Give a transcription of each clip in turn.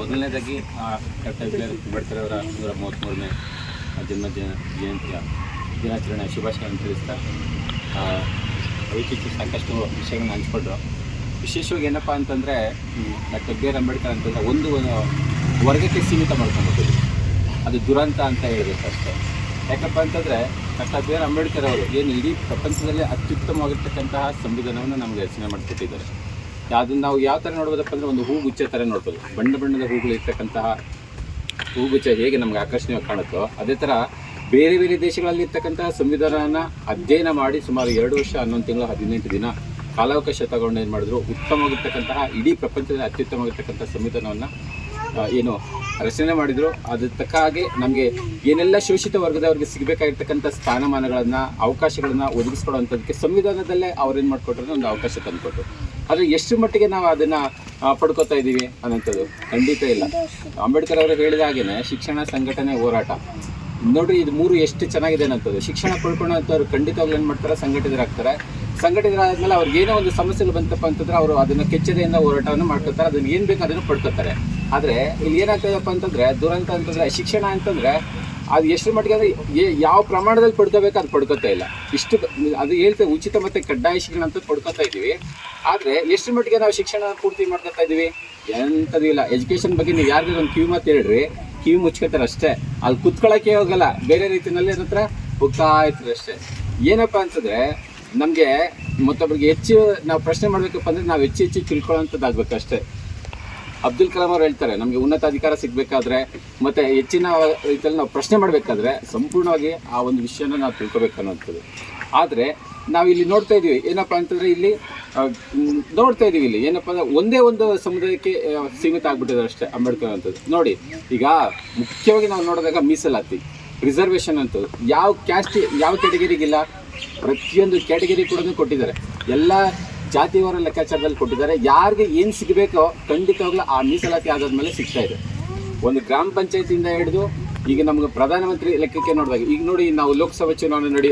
ಮೊದಲನೇದಾಗಿ doctor B R Ambedkar ಅವರ ನೂರ ಮೂವತ್ತ್ಮೂರನೇ ಜನ್ಮ ಜಯಂತಿಯ ದಿನಾಚರಣೆ ಶುಭಾಶಯಗಳನ್ನು ತಿಳಿಸ್ತಾ ಇತ್ತೀಚೆಗೆ ಸಾಕಷ್ಟು ವಿಷಯಗಳನ್ನ ಹಂಚ್ಕೊಂಡ್ರು. ವಿಶೇಷವಾಗಿ ಏನಪ್ಪ ಅಂತಂದರೆ ಡಾಕ್ಟರ್ ಬಿ ಆರ್ ಅಂಬೇಡ್ಕರ್ ಅಂತಂದರೆ ಒಂದು ಒಂದು ವರ್ಗಕ್ಕೆ ಸೀಮಿತ ಮಾಡ್ಕೊಂಡ್ಬಿಟ್ಟಿದ್ರು. ಅದು ದುರಂತ ಅಂತ ಹೇಳಬೇಕು ಅಷ್ಟೇ. ಯಾಕಪ್ಪ ಅಂತಂದರೆ, ಡಾಕ್ಟರ್ ಬಿ ಆರ್ ಅಂಬೇಡ್ಕರ್ ಅವರು ಏನು ಇಡೀ ಪ್ರಪಂಚದಲ್ಲಿ ಅತ್ಯುತ್ತಮವಾಗಿರ್ತಕ್ಕಂತಹ ಸಂವಿಧಾನವನ್ನು ನಮಗೆ ರಚನೆ ಮಾಡಿಕೊಟ್ಟಿದ್ದಾರೆ. ಅದನ್ನು ನಾವು ಯಾವ ಥರ ನೋಡ್ಬೋದಪ್ಪ ಅಂದ್ರೆ ಒಂದು ಹೂಗುಚ್ಚೆ ಥರ ನೋಡ್ಬೋದು. ಬಣ್ಣ ಬಣ್ಣದ ಹೂಗಳು ಇರ್ತಕ್ಕಂತಹ ಹೂಗುಚ್ಚ ಹೇಗೆ ನಮ್ಗೆ ಆಕರ್ಷಣೀಯವಾಗಿ ಕಾಣುತ್ತೋ, ಅದೇ ಥರ ಬೇರೆ ಬೇರೆ ದೇಶಗಳಲ್ಲಿ ಇರ್ತಕ್ಕಂತಹ ಸಂವಿಧಾನನ ಅಧ್ಯಯನ ಮಾಡಿ ಸುಮಾರು ಎರಡು ವರ್ಷ, ಹನ್ನೊಂದು ತಿಂಗಳು, ಹದಿನೆಂಟು ದಿನ ಕಾಲಾವಕಾಶ ತಗೊಂಡು ಏನು ಮಾಡಿದ್ರು, ಉತ್ತಮವಾಗಿರ್ತಕ್ಕಂತಹ ಇಡೀ ಪ್ರಪಂಚದಲ್ಲಿ ಅತ್ಯುತ್ತಮವಾಗಿರ್ತಕ್ಕಂಥ ಸಂವಿಧಾನವನ್ನು ಏನು ರಚನೆ ಮಾಡಿದ್ರು. ಅದ್ರ ತಕ್ಕ ಹಾಗೆ ನಮಗೆ ಏನೆಲ್ಲ ಶೋಷಿತ ವರ್ಗದವರಿಗೆ ಸಿಗಬೇಕಾಗಿರ್ತಕ್ಕಂಥ ಸ್ಥಾನಮಾನಗಳನ್ನು, ಅವಕಾಶಗಳನ್ನು ಒದಗಿಸ್ಕೊಡುವಂಥದ್ದಕ್ಕೆ ಸಂವಿಧಾನದಲ್ಲೇ ಅವ್ರೇನು ಮಾಡಿಕೊಟ್ರೆ ಒಂದು ಅವಕಾಶ ತಂದುಕೊಟ್ರು. ಆದರೆ ಎಷ್ಟು ಮಟ್ಟಿಗೆ ನಾವು ಅದನ್ನು ಪಡ್ಕೋತಾ ಇದ್ದೀವಿ ಅನ್ನೋಂಥದ್ದು ಖಂಡಿತ ಇಲ್ಲ. ಅಂಬೇಡ್ಕರ್ ಅವರು ಹೇಳಿದ ಹಾಗೆಯೇ ಶಿಕ್ಷಣ ಸಂಘಟನೆ ಹೋರಾಟ. ನೋಡ್ರಿ ಇದು ಮೂರು ಎಷ್ಟು ಚೆನ್ನಾಗಿದೆ ಅನ್ನೋದು ಶಿಕ್ಷಣ ಪಡ್ಕೊಳ್ಳೋಂಥವ್ರು ಖಂಡಿತವಾಗ್ಲೂ ಏನು ಮಾಡ್ತಾರೆ? ಸಂಘಟಿತರಾಗ್ತಾರೆ. ಸಂಘಟಿತರಾದ್ಮೇಲೆ ಅವ್ರಿಗೆ ಏನೋ ಒಂದು ಸಮಸ್ಯೆಗಳು ಬಂತಪ್ಪ ಅಂತಂದ್ರೆ ಅವರು ಅದನ್ನು ಕೆಚ್ಚದೆಯಿಂದ ಹೋರಾಟವನ್ನು ಮಾಡ್ಕೊತಾರೆ. ಅದನ್ನು ಏನು ಬೇಕು ಅದನ್ನು ಪಡ್ಕೊತಾರೆ. ಆದರೆ ಇಲ್ಲಿ ಏನಾಗ್ತದಪ್ಪ ಅಂತಂದ್ರೆ, ದುರಂತ ಅಂತಂದ್ರೆ, ಶಿಕ್ಷಣ ಅಂತಂದ್ರೆ ಅದು ಎಷ್ಟು ಮಟ್ಟಿಗೆ ಅಂದರೆ ಯಾವ ಪ್ರಮಾಣದಲ್ಲಿ ಪಡ್ಕೋಬೇಕು ಅದು ಪಡ್ಕೋತಾ ಇಲ್ಲ. ಇಷ್ಟು ಅದು ಹೇಳ್ತೇವೆ ಉಚಿತ ಮತ್ತು ಕಡ್ಡಾಯ ಶಿಕ್ಷಣ ಅಂತ ಪಡ್ಕೋತಾ ಇದ್ದೀವಿ. ಆದರೆ ಎಷ್ಟು ಮಟ್ಟಿಗೆ ನಾವು ಶಿಕ್ಷಣ ಪೂರ್ತಿ ಮಾಡ್ಕೋತಾ ಇದ್ದೀವಿ? ಎಂಥದ್ದು ಇಲ್ಲ. ಎಜುಕೇಷನ್ ಬಗ್ಗೆ ನೀವು ಯಾರಿಗೂ ಒಂದು ಕ್ಯೂ ಮಾತು ಹೇಳ್ರಿ. ಕ್ಯೂ ಮುಚ್ಕೋತಾರೆ ಅಷ್ಟೇ. ಅಲ್ಲಿ ಕುತ್ಕೊಳ್ಳೋಕೆ ಹೋಗಲ್ಲ. ಬೇರೆ ರೀತಿಯಲ್ಲಿ ಅದ್ರ ಹತ್ರ ಹೋಗ್ತಾ ಇರ್ತಾರೆ ಅಷ್ಟೇ. ಏನಪ್ಪ ಅಂತಂದರೆ ನಮಗೆ ಮತ್ತೊಬ್ಬರಿಗೆ ಹೆಚ್ಚು ನಾವು ಪ್ರಶ್ನೆ ಮಾಡಬೇಕಪ್ಪ ಅಂದರೆ ನಾವು ಹೆಚ್ಚು ಹೆಚ್ಚು ತಿಳ್ಕೊಳ್ಳೋಂಥದ್ದಾಗಬೇಕು ಅಷ್ಟೇ. ಅಬ್ದುಲ್ ಕಲಾಂ ಅವರು ಹೇಳ್ತಾರೆ, ನಮಗೆ ಉನ್ನತ ಅಧಿಕಾರ ಸಿಗಬೇಕಾದ್ರೆ, ಮತ್ತೆ ಹೆಚ್ಚಿನ ರೀತಿಯಲ್ಲಿ ನಾವು ಪ್ರಶ್ನೆ ಮಾಡಬೇಕಾದ್ರೆ ಸಂಪೂರ್ಣವಾಗಿ ಆ ಒಂದು ವಿಷಯನ ನಾವು ತಿಳ್ಕೊಬೇಕು ಅನ್ನೋಂಥದ್ದು ಆದರೆ, ನಾವು ಇಲ್ಲಿ ನೋಡ್ತಾ ಇದ್ದೀವಿ ಏನಪ್ಪ ಅಂತಂದರೆ ಇಲ್ಲಿ ನೋಡ್ತಾ ಇದ್ದೀವಿ ಇಲ್ಲಿ, ಏನಪ್ಪ ಅಂದರೆ ಒಂದೇ ಒಂದು ಸಮುದಾಯಕ್ಕೆ ಸೀಮಿತ ಆಗ್ಬಿಟ್ಟಿದ್ದಾರೆ ಅಷ್ಟೇ ಅಂಬೇಡ್ಕರ್ ಅಂತದ್ದು ನೋಡಿ, ಈಗ ಮುಖ್ಯವಾಗಿ ನಾವು ನೋಡಿದಾಗ ಮೀಸಲಾತಿ, ರಿಸರ್ವೇಷನ್ ಅಂತ ಯಾವ ಕ್ಯಾಸ್ಟ್ ಯಾವ ಕ್ಯಾಟಗರಿಗಿಲ್ಲ ಪ್ರತಿಯೊಂದು ಕ್ಯಾಟಗರಿ ಕೂಡ ಕೊಟ್ಟಿದ್ದಾರೆ. ಎಲ್ಲ ಜಾತಿಯವರ ಲೆಕ್ಕಾಚಾರದಲ್ಲಿ ಕೊಟ್ಟಿದ್ದಾರೆ. ಯಾರಿಗೆ ಏನು ಸಿಗಬೇಕೋ ಖಂಡಿತವಾಗ್ಲೂ ಆ ಮೀಸಲಾತಿ ಆಧಾರದ ಸಿಗ್ತಾ ಇದೆ. ಒಂದು ಗ್ರಾಮ ಪಂಚಾಯತಿಯಿಂದ ಹಿಡಿದು ಈಗ ನಮ್ಗೆ ಪ್ರಧಾನಮಂತ್ರಿ ಲೆಕ್ಕಕ್ಕೆ ನೋಡಿದಾಗ, ಈಗ ನೋಡಿ ನಾವು ಲೋಕಸಭಾ ಚುನಾವಣೆ ನಡಿ,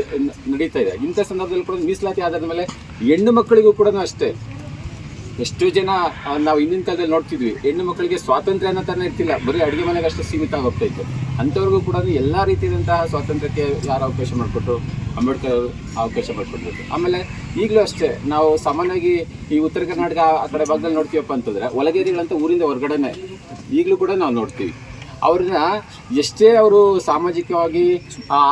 ನಡೀತಾ ಇದೆ. ಇಂಥ ಸಂದರ್ಭದಲ್ಲಿ ಕೂಡ ಮೀಸಲಾತಿ ಆಧಾರದ ಮೇಲೆ ಹೆಣ್ಣು ಮಕ್ಕಳಿಗೂ ಕೂಡ ಅಷ್ಟೇ. ಎಷ್ಟು ಜನ ನಾವು ಹಿಂದಿನ ಕಾಲದಲ್ಲಿ ನೋಡ್ತಿದ್ವಿ, ಹೆಣ್ಣು ಮಕ್ಕಳಿಗೆ ಸ್ವಾತಂತ್ರ್ಯ ಅನ್ನೋ ಥರನೇ ಇರ್ತಿಲ್ಲ. ಬರೀ ಅಡುಗೆ ಮನೆಗೆ ಅಷ್ಟೇ ಸೀಮಿತ ಹೋಗ್ತಾ ಇತ್ತು. ಅಂಥವ್ರಿಗೂ ಕೂಡ ಎಲ್ಲ ರೀತಿಯಾದಂತಹ ಸ್ವಾತಂತ್ರ್ಯಕ್ಕೆ ಯಾರು ಅವಕಾಶ ಮಾಡಿಕೊಟ್ರು? ಅಂಬೇಡ್ಕರ್ ಅವರು ಅವಕಾಶ ಮಾಡಿಕೊಟ್ರು ಆಮೇಲೆ ಈಗಲೂ ಅಷ್ಟೇ, ನಾವು ಸಾಮಾನ್ಯವಾಗಿ ಈ ಉತ್ತರ ಕರ್ನಾಟಕ ಆ ಕಡೆ ಭಾಗದಲ್ಲಿ ನೋಡ್ತೀವಪ್ಪ ಅಂತಂದರೆ ಒಳಗೇರಿಗಳಂತ ಊರಿಂದ ಹೊರಗಡೆನೆ ಈಗಲೂ ಕೂಡ ನಾವು ನೋಡ್ತೀವಿ. ಅವ್ರನ್ನ ಎಷ್ಟೇ ಅವರು ಸಾಮಾಜಿಕವಾಗಿ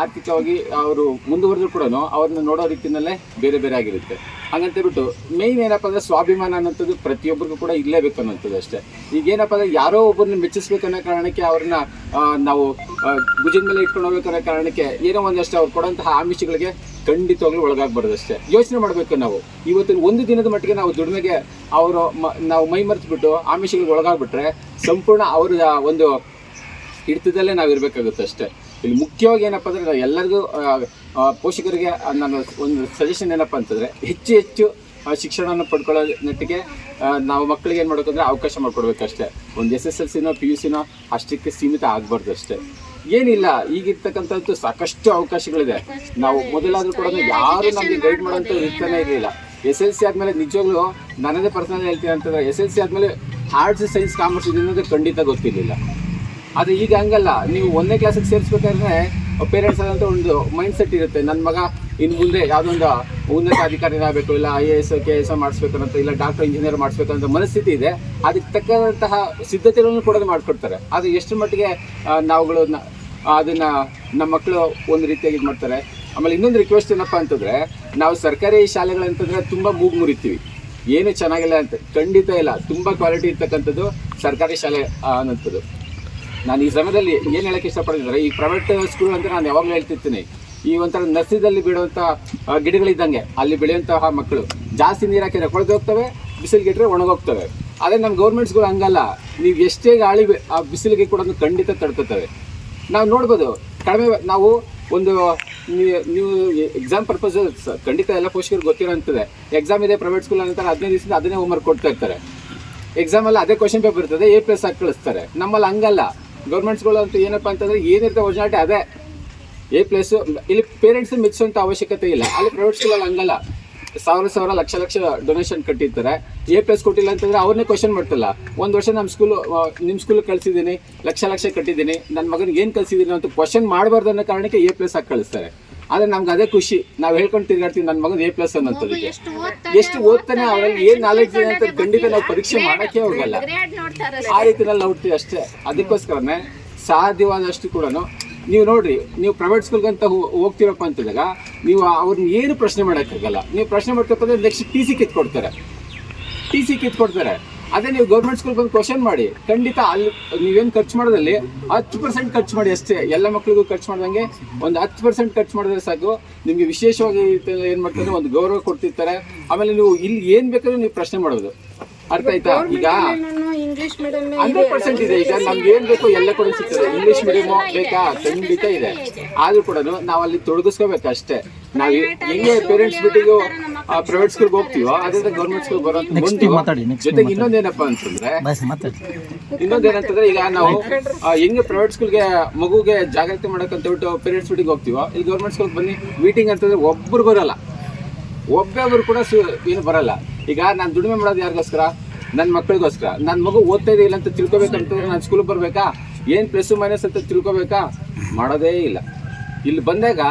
ಆರ್ಥಿಕವಾಗಿ ಅವರು ಮುಂದುವರೆದ್ರು ಕೂಡ ಅವ್ರನ್ನ ನೋಡೋ ರೀತಿಯಲ್ಲೇ ಬೇರೆ ಬೇರೆ ಆಗಿರುತ್ತೆ. ಹಾಗಂತ ಹೇಳ್ಬಿಟ್ಟು ಮೇಯ್ನ್ ಏನಪ್ಪ ಅಂದ್ರೆ ಸ್ವಾಭಿಮಾನ ಅನ್ನೋಂಥದ್ದು ಪ್ರತಿಯೊಬ್ಬರಿಗೂ ಕೂಡ ಇರಲೇಬೇಕು ಅನ್ನೋಂಥದ್ದು ಅಷ್ಟೇ. ಈಗ ಏನಪ್ಪ ಅಂದ್ರೆ ಯಾರೋ ಒಬ್ಬರನ್ನ ಮೆಚ್ಚಿಸ್ಬೇಕು ಅನ್ನೋ ಕಾರಣಕ್ಕೆ ಅವ್ರನ್ನ ನಾವು ಭುಜದ ಮೇಲೆ ಇಟ್ಕೊಂಡು ಹೋಗ್ಬೇಕು ಅನ್ನೋ ಕಾರಣಕ್ಕೆ ಏನೋ ಒಂದಷ್ಟು ಅವ್ರು ಕೊಡೋಂತಹ ಆಮಿಷಗಳಿಗೆ ಖಂಡಿತವಾಗ್ಲೂ ಒಳಗಾಗಬಾರ್ದು ಅಷ್ಟೇ. ಯೋಚನೆ ಮಾಡಬೇಕು ನಾವು. ಇವತ್ತಿನ ಒಂದು ದಿನದ ಮಟ್ಟಿಗೆ ನಾವು ದುಡಿಮೆಗೆ ಅವರು ನಾವು ಮೈ ಮರೆತುಬಿಟ್ಟು ಆಮಿಷಗಳಿಗೆ ಒಳಗಾಗ್ಬಿಟ್ರೆ ಸಂಪೂರ್ಣ ಅವರ ಒಂದು ಹಿಡಿತದಲ್ಲೇ ನಾವು ಇರಬೇಕಾಗುತ್ತೆ ಅಷ್ಟೇ. ಇಲ್ಲಿ ಮುಖ್ಯವಾಗಿ ಏನಪ್ಪ ಅಂದರೆ ನಾವು ಎಲ್ಲರಿಗೂ ಪೋಷಕರಿಗೆ ನಾನು ಒಂದು ಸಜೆಷನ್ ಏನಪ್ಪ ಅಂತಂದರೆ, ಹೆಚ್ಚು ಹೆಚ್ಚು ಶಿಕ್ಷಣವನ್ನು ಪಡ್ಕೊಳ್ಳೋ ನೆಟ್ಟಿಗೆ ನಾವು ಮಕ್ಕಳಿಗೆ ಏನು ಮಾಡಬೇಕಂದ್ರೆ ಅವಕಾಶ ಮಾಡಿಕೊಡ್ಬೇಕಷ್ಟೇ. ಒಂದು ಎಸ್ ಎಸ್ ಎಲ್ ಸಿನೋ ಪಿ ಯು ಸಿನೋ ಅಷ್ಟಕ್ಕೆ ಸೀಮಿತ ಆಗಬಾರ್ದು ಅಷ್ಟೇ. ಏನಿಲ್ಲ, ಈಗಿರ್ತಕ್ಕಂಥದ್ದು ಸಾಕಷ್ಟು ಅವಕಾಶಗಳಿದೆ. ನಾವು ಮೊದಲಾದರೂ ಕೂಡ ಯಾರು ನಮಗೆ ಗೈಡ್ ಮಾಡೋಂಥ ಇರ್ತಾನೆ ಇರಲಿಲ್ಲ. ಎಸ್ ಎಲ್ ಸಿ ಆದಮೇಲೆ ನಿಜವಾಗ್ಲೂ ನನ್ನದೇ ಪರ್ಸನಲ್ ಹೇಳ್ತೀನಿ ಅಂತಂದರೆ ಎಸ್ ಎಲ್ ಸಿ ಆದಮೇಲೆ ಆರ್ಟ್ಸ್ ಸೈನ್ಸ್ ಕಾಮರ್ಸ್ ಇದೆ ಅನ್ನೋದು ಖಂಡಿತ ಗೊತ್ತಿರಲಿಲ್ಲ. ಆದರೆ ಈಗ ಹಂಗಲ್ಲ. ನೀವು ಒಂದನೇ ಕ್ಲಾಸಿಗೆ ಸೇರಿಸ್ಬೇಕಾದ್ರೆ ಪೇರೆಂಟ್ಸ್ ಆದಂಥ ಒಂದು ಮೈಂಡ್ ಸೆಟ್ ಇರುತ್ತೆ. ನನ್ನ ಮಗ ಇನ್ನು ಮುಂದೆ ಯಾವುದೊಂದು ಉನ್ನತ ಅಧಿಕಾರಿ ಆಗಬೇಕು ಇಲ್ಲ I A S K S ಅಂತ ಇಲ್ಲ ಡಾಕ್ಟರ್ ಇಂಜಿನಿಯರ್ ಮಾಡಿಸ್ಬೇಕು ಅಂತ ಮನಸ್ಥಿತಿ ಇದೆ. ಅದಕ್ಕೆ ತಕ್ಕಂತಹ ಸಿದ್ಧತೆಗಳನ್ನು ಕೂಡ ಮಾಡಿಕೊಡ್ತಾರೆ. ಆದರೆ ಎಷ್ಟು ಮಟ್ಟಿಗೆ ನಾವುಗಳು ಅದನ್ನು ನಮ್ಮ ಮಕ್ಕಳು ಒಂದು ರೀತಿಯಾಗಿ ಇದು ಮಾಡ್ತಾರೆ. ಆಮೇಲೆ ಇನ್ನೊಂದು ರಿಕ್ವೆಸ್ಟ್ ಏನಪ್ಪ ಅಂತಂದರೆ, ನಾವು ಸರ್ಕಾರಿ ಶಾಲೆಗಳಂತಂದರೆ ತುಂಬ ಮೂಗು ಮುರಿತೀವಿ. ಏನು ಚೆನ್ನಾಗಿಲ್ಲ ಅಂತ. ಖಂಡಿತ ಇಲ್ಲ. ತುಂಬ ಕ್ವಾಲಿಟಿ ಇರ್ತಕ್ಕಂಥದ್ದು ಸರ್ಕಾರಿ ಶಾಲೆ ಅನ್ನೋಂಥದ್ದು ನಾನು ಈ ಸಮಯದಲ್ಲಿ ಏನು ಹೇಳಕ್ಕೆ ಇಷ್ಟಪಡಿದ್ರೆ ಈ ಪ್ರೈವೇಟ್ ಸ್ಕೂಲ್ ಅಂತ ನಾನು ಯಾವಾಗಲೂ ಹೇಳ್ತಿರ್ತೀನಿ. ಈ ಒಂಥರ ನರ್ಸರಿದಲ್ಲಿ ಬಿಡುವಂಥ ಗಿಡಗಳಿದ್ದಂಗೆ ಅಲ್ಲಿ ಬೆಳೆಯುವಂತಹ ಮಕ್ಕಳು ಜಾಸ್ತಿ ನೀರು ಹಾಕಿದ್ರೆ ಹೋಗ್ತವೆ, ಬಿಸಿಲಿಗೆ ಇಟ್ಟರೆ ಒಣಗೋಗ್ತವೆ. ಅದೇ ನಮ್ಮ ಗೌರ್ಮೆಂಟ್ ಸ್ಕೂಲ್ ಹಂಗಲ್ಲ. ನೀವು ಎಷ್ಟೇ ಗಾಳಿ ಆ, ಬಿಸಿಲಿಗೆ ಕೂಡ ಖಂಡಿತ ತಡ್ಕೊತವೆ. ನಾವು ನೋಡ್ಬೋದು, ಕಡಿಮೆ ನಾವು ಒಂದು ನೀವು- ಎಕ್ಸಾಮ್ ಪರ್ಪಸ್ ಖಂಡಿತ ಎಲ್ಲ ಪೋಷಕರು ಗೊತ್ತಿರೋಂಥದ್ದೆ. ಎಕ್ಸಾಮ್ ಇದೆ ಪ್ರೈವೇಟ್ ಸ್ಕೂಲ್ ಅಂತ ಹದಿನೈದು ದಿವಸದಿಂದ ಅದನ್ನೇ ಹೋಮ್ವರ್ಕ್ ಕೊಡ್ತಾ ಇರ್ತಾರೆ. ಎಕ್ಸಾಮಲ್ಲಿ ಅದೇ ಕ್ವಶನ್ ಪೇಪರ್ ಇರ್ತದೆ ಎ ಪ್ಲಸ್ ಹಾಕಿ ಕಳಿಸ್ತಾರೆ. ನಮ್ಮಲ್ಲಿ ಹಂಗಲ್ಲ. ಗೌರ್ಮೆಂಟ್ಗಳು ಅಂತ ಏನಪ್ಪ ಅಂತಂದ್ರೆ ಏನಿರುತ್ತೆ ಒರಿಜಿನಾಲಿಟಿ ಅದೇ. ಎ ಪ್ಲಸ್ ಇಲ್ಲಿ ಪೇರೆಂಟ್ಸ್ ಮೆಚ್ಚುವಂಥ ಅವಶ್ಯಕತೆ ಇಲ್ಲ. ಅಲ್ಲಿ ಪ್ರೈವೇಟ್ ಸ್ಕೂಲಲ್ಲಿ ಹಂಗಲ್ಲ. ಸಾವಿರ ಸಾವಿರ, ಲಕ್ಷ ಲಕ್ಷ ಡೊನೇಷನ್ ಕಟ್ಟಿರ್ತಾರೆ. ಎ ಪ್ಲಸ್ ಕೊಟ್ಟಿಲ್ಲ ಅಂತಂದ್ರೆ ಅವ್ರನ್ನೇ ಕ್ವಶನ್ ಮಾಡ್ತಲ್ಲ ಒಂದು ವರ್ಷ ನಮ್ಮ ಸ್ಕೂಲ್ ನಿಮ್ಮ ಸ್ಕೂಲ್ ಕಳಿಸಿದ್ದೀನಿ, ಲಕ್ಷ ಲಕ್ಷ ಕಟ್ಟಿದ್ದೀನಿ ನನ್ನ ಮಗನಿಗೆ ಏನು ಕಳಿಸಿದ್ದೀನಿ ಅಂತ ಕ್ವಶನ್ ಮಾಡಬಾರ್ದು ಅನ್ನೋ ಕಾರಣಕ್ಕೆ ಎ ಪ್ಲಸ್ ಆಗಿ ಕಳಿಸ್ತಾರೆ. ಆದ್ರೆ ನಮ್ಗೆ ಅದೇ ಖುಷಿ. ನಾವು ಹೇಳ್ಕೊಂಡು ತಿರ್ಗಾಡ್ತೀವಿ ನನ್ನ ಮಗನ ಎ ಪ್ಲಸ್ ಅನ್ನೋದಕ್ಕೆ ಎಷ್ಟು ಓದ್ತಾನೆ ಎಷ್ಟು ಓದ್ತಾನೆ ಅವರಲ್ಲಿ ಏನ್ ನಾಲೆಡ್ಜ್ ಇದೆ ಅಂತ ಖಂಡಿತ ನಾವು ಪರೀಕ್ಷೆ ಮಾಡಕ್ಕೆ ಹೋಗಲ್ಲ. ಆ ರೀತಿ ರೀತಿಯಲ್ಲಿ ನೋಡ್ತೀವಿ ಅಷ್ಟೇ. ಅದಕ್ಕೋಸ್ಕರನೇ ಸಾಧ್ಯವಾದಷ್ಟು ಕೂಡ ನೀವು ನೋಡ್ರಿ ನೀವು ಪ್ರೈವೇಟ್ ಸ್ಕೂಲ್ಗಂತ ಅಂತ ಹೋಗ್ತಿರಪ್ಪ ಅಂತಂದಾಗ ನೀವು ಅವ್ರನ್ನ ಏನು ಪ್ರಶ್ನೆ ಮಾಡೋಕ್ಕಾಗಲ್ಲ. ನೀವು ಪ್ರಶ್ನೆ ಮಾಡ್ತಪ್ಪ ಅಂದ್ರೆ ನೆಕ್ಸ್ಟ್ ಟಿ ಸಿ ಕಿತ್ಕೊಡ್ತಾರೆ. ಟಿ ಸಿ ಕಿತ್ಕೊಡ್ತಾರೆ. ಅದೇ ನೀವು ಗೌರ್ಮೆಂಟ್ ಸ್ಕೂಲ್ ಬಂದು ಕ್ವಶನ್ ಮಾಡಿ ಖಂಡಿತ ಅಲ್ಲಿ ನೀವೇನು ಖರ್ಚು ಮಾಡೋದಲ್ಲಿ ಹತ್ತು ಪರ್ಸೆಂಟ್ ಖರ್ಚು ಮಾಡಿ ಅಷ್ಟೇ ಎಲ್ಲ ಮಕ್ಳಿಗೂ ಖರ್ಚು ಮಾಡ್ದಂಗೆ ಒಂದು ಹತ್ತು ಪರ್ಸೆಂಟ್ ಖರ್ಚು ಮಾಡಿದ್ರೆ ಸಾಕು. ನಿಮಗೆ ವಿಶೇಷವಾಗಿ ಏನು ಮಾಡ್ತಾರೆ ಒಂದು ಗೌರವ ಕೊಡ್ತಿರ್ತಾರೆ. ಆಮೇಲೆ ನೀವು ಇಲ್ಲಿ ಏನು ಬೇಕಾದ್ರೂ ನೀವು ಪ್ರಶ್ನೆ ಮಾಡೋದು. ಅರ್ಥ ಆಯ್ತಾ? ಈಗ ಹಂಡ್ರೆಡ್ ಪರ್ಸೆಂಟ್ ಇದೆ. ಈಗ ನಮ್ಗೆ ಏನ್ ಬೇಕು ಎಲ್ಲ ಕೂಡ ಸಿಗ್ತದೆ. ಇಂಗ್ಲಿಷ್ ಮೀಡಿಯಂ ಬೇಕಾ? ಖಂಡಿತ ಇದೆ. ಆದ್ರೂ ಕೂಡ ನಾವು ಅಲ್ಲಿ ತೊಡಗಿಸ್ಕೋಬೇಕು ಅಷ್ಟೇ ನಾವು ಹೆಂಗೆ ಪೇರೆಂಟ್ಸ್ ಬಿಟ್ಟಿಗೂ ಪ್ರೈವೇಟ್ ಸ್ಕೂಲ್ಗೆ ಹೋಗ್ತೀವೋ? ಅದರಿಂದ ಗೌರ್ಮೆಂಟ್ ಸ್ಕೂಲ್ ಬರೋದು ಮಾತಾಡಿ ಜೊತೆಗೆ ಇನ್ನೊಂದೇನಪ್ಪ ಅಂತಂದ್ರೆ ಇನ್ನೊಂದೇನಂತಂದ್ರೆ ಈಗ ನಾವು ಆ, ಹೆಂಗೆ ಪ್ರೈವೇಟ್ ಸ್ಕೂಲ್ಗೆ ಮಗುಗೆ ಜಾಗೃತಿ ಮಾಡಕ್ಕಂತ ಬಿಟ್ಟು ಪೇರೆಂಟ್ಸ್ ಮೀಟಿಂಗ್ ಹೋಗ್ತೀವೋ ಈ ಗೌರ್ಮೆಂಟ್ ಸ್ಕೂಲ್ ಬನ್ನಿ ಮೀಟಿಂಗ್ ಅಂತಂದ್ರೆ ಒಬ್ಬರು ಬರಲ್ಲ. ಒಬ್ಬೊಬ್ರು ಕೂಡ ಏನು ಬರಲ್ಲ. ಈಗ ನಾನು ದುಡಿಮೆ ಮಾಡೋದು ಯಾರಿಗೋಸ್ಕರ? ನನ್ನ ಮಕ್ಕಳಿಗೋಸ್ಕರ. ನನ್ನ ಮಗು ಓದ್ತಾ ಇಲ್ಲ ಅಂತ ತಿಳ್ಕೊಬೇಕಂತಂದ್ರೆ ನಾನು ಸ್ಕೂಲಿಗೆ ಬರಬೇಕಾ? ಏನು ಪ್ಲಸ್ ಮೈನಸ್ ಅಂತ ತಿಳ್ಕೊಬೇಕಾ? ಮಾಡೋದೇ ಇಲ್ಲ. ಇಲ್ಲಿ ಬಂದಾಗ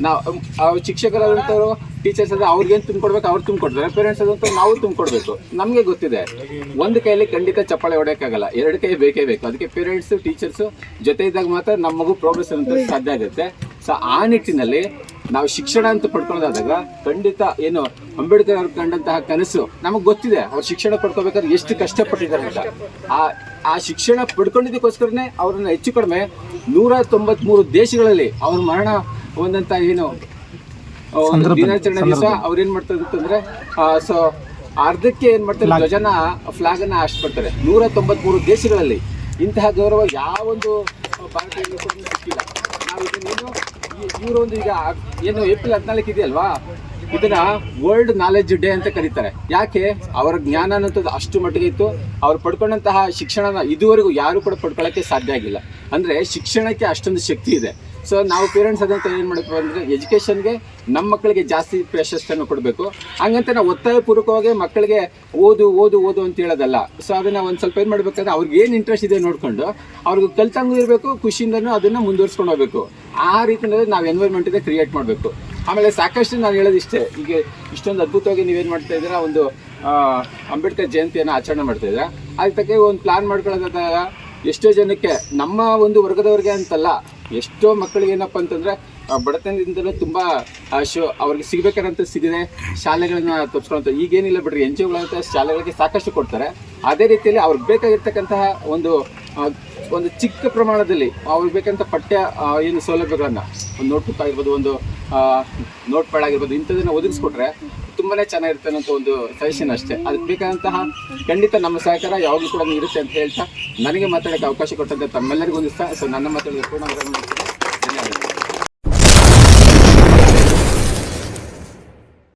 ನಾವು ಶಿಕ್ಷಕರಾದಂಥವ್ರು ಟೀಚರ್ಸ್ ಅದ ಅವ್ರಿಗೇನು ತುಂಬಿಕೊಡ್ಬೇಕು, ಅವ್ರು ತುಂಬಿಕೊಡ್ತಾರೆ. ಪೇರೆಂಟ್ಸ್ ಅದಂತೂ ನಾವು ತುಂಬಿಕೊಡ್ಬೇಕು. ನಮಗೆ ಗೊತ್ತಿದೆ. ಒಂದು ಕೈಯಲ್ಲಿ ಖಂಡಿತ ಚಪ್ಪಾಳೆ ಹೊಡೆಯೋಕ್ಕಾಗಲ್ಲ ಎರಡು ಕೈ ಬೇಕೇ ಬೇಕು. ಅದಕ್ಕೆ ಪೇರೆಂಟ್ಸ್ ಟೀಚರ್ಸ್ ಜೊತೆ ಇದ್ದಾಗ ಮಾತ್ರ ನಮ್ಮ ಮಗು ಪ್ರೋಗ್ರೆಸ್ ಅಂತ ಸಾಧ್ಯ ಆಗುತ್ತೆ. ಸೊ ಆ ನಿಟ್ಟಿನಲ್ಲಿ ನಾವು ಶಿಕ್ಷಣ ಅಂತ ಪಡ್ಕೊಳ್ಳೋದಾದಾಗ ಖಂಡಿತ ಏನು ಅಂಬೇಡ್ಕರ್ ಅವ್ರು ಕಂಡಂತಹ ಕನಸು ನಮಗೆ ಗೊತ್ತಿದೆ. ಅವ್ರು ಶಿಕ್ಷಣ ಪಡ್ಕೋಬೇಕಾದ್ರೆ ಎಷ್ಟು ಕಷ್ಟಪಟ್ಟಿದ್ದಾರೆ ಅಂತ. ಆ ಆ ಶಿಕ್ಷಣ ಪಡ್ಕೊಂಡಿದ್ದಕ್ಕೋಸ್ಕರನೇ ಅವ್ರನ್ನ ಹೆಚ್ಚು ಕಡಿಮೆ ನೂರ ತೊಂಬತ್ಮೂರು ದೇಶಗಳಲ್ಲಿ ಅವ್ರ ಮರಣ ಹೊಂದಂತ ಏನು ದಿನಾಚರಣೆ ದಿವಸ ಅವ್ರೇನ್ ಏನ್ ಮಾಡ್ತಾರೆ ಅಂತಂದ್ರೆ ಸೊ ಅರ್ಧಕ್ಕೆ ಏನ್ ಮಾಡ್ತಾರೆ ಧ್ವಜನ ಫ್ಲಾಗ್ ಅನ್ನ ಹಾಸ್ಬಿಡ್ತಾರೆ ನೂರ ತೊಂಬತ್ಮೂರು ದೇಶಗಳಲ್ಲಿ. ಇಂತಹ ಗೌರವ ಯಾವೊಂದು ಭಾರತೀಯ ಸಿಕ್ಕಿಲ್ಲ. ನಾವು ಇದನ್ನೇನು ಇವರು ಒಂದು ಈಗ ಏನು ಏಪ್ರಿಲ್ ಹದಿನಾಲ್ಕು ಇದೆಯಲ್ವಾ? ಇದನ್ನ ವರ್ಲ್ಡ್ ನಾಲೆಜ್ ಡೇ ಅಂತ ಕರೀತಾರೆ. ಯಾಕೆ? ಅವರ ಜ್ಞಾನ ಅನ್ನೋದು ಅಷ್ಟು ಮಟ್ಟಿಗೆ ಇತ್ತು. ಅವ್ರು ಪಡ್ಕೊಂಡಂತಹ ಶಿಕ್ಷಣನ ಇದುವರೆಗೂ ಯಾರು ಕೂಡ ಪಡ್ಕೊಳ್ಳೋಕ್ಕೆ ಸಾಧ್ಯ ಆಗಿಲ್ಲ. ಅಂದ್ರೆ ಶಿಕ್ಷಣಕ್ಕೆ ಅಷ್ಟೊಂದು ಶಕ್ತಿ ಇದೆ. ಸೊ ನಾವು ಪೇರೆಂಟ್ಸ್ ಅದಂತ ಏನು ಮಾಡಬೇಕು ಅಂದರೆ ಎಜುಕೇಷನ್ಗೆ ನಮ್ಮ ಮಕ್ಕಳಿಗೆ ಜಾಸ್ತಿ ಪ್ರಶಸ್ತಿಯನ್ನು ಕೊಡಬೇಕು. ಹಂಗಂತ ನಾವು ಒತ್ತಾಯಪೂರ್ವಕವಾಗಿ ಮಕ್ಕಳಿಗೆ ಓದು ಓದು ಓದು ಅಂತ ಹೇಳೋದಲ್ಲ. ಸೊ ಅದನ್ನು ಒಂದು ಸ್ವಲ್ಪ ಏನು ಮಾಡಬೇಕಂದ್ರೆ ಅವ್ರಿಗೆ ಏನು ಇಂಟ್ರೆಸ್ಟ್ ಇದೆ ನೋಡಿಕೊಂಡು ಅವ್ರಿಗೆ ಕಲ್ತಂಗೂ ಇರಬೇಕು, ಖುಷಿಯಿಂದನೂ ಅದನ್ನು ಮುಂದುವರ್ಸ್ಕೊಂಡು ಹೋಗಬೇಕು. ಆ ರೀತಿಯಲ್ಲಿ ನಾವು ಎನ್ವೈರ್ಮೆಂಟ್ ಇದೆ ಕ್ರಿಯೇಟ್ ಮಾಡಬೇಕು. ಆಮೇಲೆ ಸಾಕಷ್ಟು ನಾನು ಹೇಳೋದಿಷ್ಟೇ, ಈಗ ಇಷ್ಟೊಂದು ಅದ್ಭುತವಾಗಿ ನೀವೇನು ಮಾಡ್ತಾ ಇದ್ದೀರಾ? ಒಂದು ಅಂಬೇಡ್ಕರ್ ಜಯಂತಿಯನ್ನು ಆಚರಣೆ ಮಾಡ್ತಾ ಇದ್ದೀರಾ? ಅದಕ್ಕೆ ಒಂದು ಪ್ಲಾನ್ ಮಾಡ್ಕೊಳ್ಳೋದಾದಾಗ ಎಷ್ಟೋ ಜನಕ್ಕೆ ನಮ್ಮ ಒಂದು ವರ್ಗದವ್ರಿಗೆ ಅಂತಲ್ಲ ಎಷ್ಟೋ ಮಕ್ಕಳಿಗೆ ಏನಪ್ಪ ಅಂತಂದ್ರೆ ಬಡತನದಿಂದಲೂ ತುಂಬಾ ಶೋ, ಅವ್ರಿಗೆ ಸಿಗ್ಬೇಕಾದಂತ ಸಿಗದೆ ಶಾಲೆಗಳನ್ನ ತಪ್ಪಿಸ್ಕೊಳ್ಳೋಂಥ ಈಗೇನಿಲ್ಲ ಬಿಡ್ರಿ, ಎನ್ ಜಿ ಶಾಲೆಗಳಿಗೆ ಸಾಕಷ್ಟು ಕೊಡ್ತಾರೆ. ಅದೇ ರೀತಿಯಲ್ಲಿ ಅವ್ರಿಗೆ ಬೇಕಾಗಿರ್ತಕ್ಕಂತಹ ಒಂದು ಒಂದು ಚಿಕ್ಕ ಪ್ರಮಾಣದಲ್ಲಿ ಅವ್ರಿಗೆ ಬೇಕಂತ ಪಠ್ಯ ಏನು ಸೌಲಭ್ಯಗಳನ್ನ, ಒಂದು ನೋಟ್ಬುಕ್ ಆಗಿರ್ಬೋದು, ಒಂದು ನೋಟ್ ಪ್ಯಾಡ್ ಆಗಿರ್ಬೋದು ಇಂಥದನ್ನ ಒದಗಿಸ್ಕೊಟ್ರೆ ತುಂಬಾನೇ ಚೆನ್ನಾಗಿರುತ್ತೆ ಅನ್ನೋ ಒಂದು ಸಜೆಷನ್ ಅಷ್ಟೇ. ಅದಕ್ಕೆ ಬೇಕಾದಂತಹ ಖಂಡಿತ ನಮ್ಮ ಸಹಕಾರ ಯಾವಾಗಲೂ ಕೂಡ ಇರುತ್ತೆ ಅಂತ ಹೇಳ್ತಾ, ನನಗೆ ಮಾತಾಡೋಕ್ಕೆ ಅವಕಾಶ ಕೊಟ್ಟಂತೆ ತಮ್ಮೆಲ್ಲರಿಗೂ ಒಂದು ಸೊ ನನ್ನ ಮಾತಾಡೋದು ಪೂರ್ಣ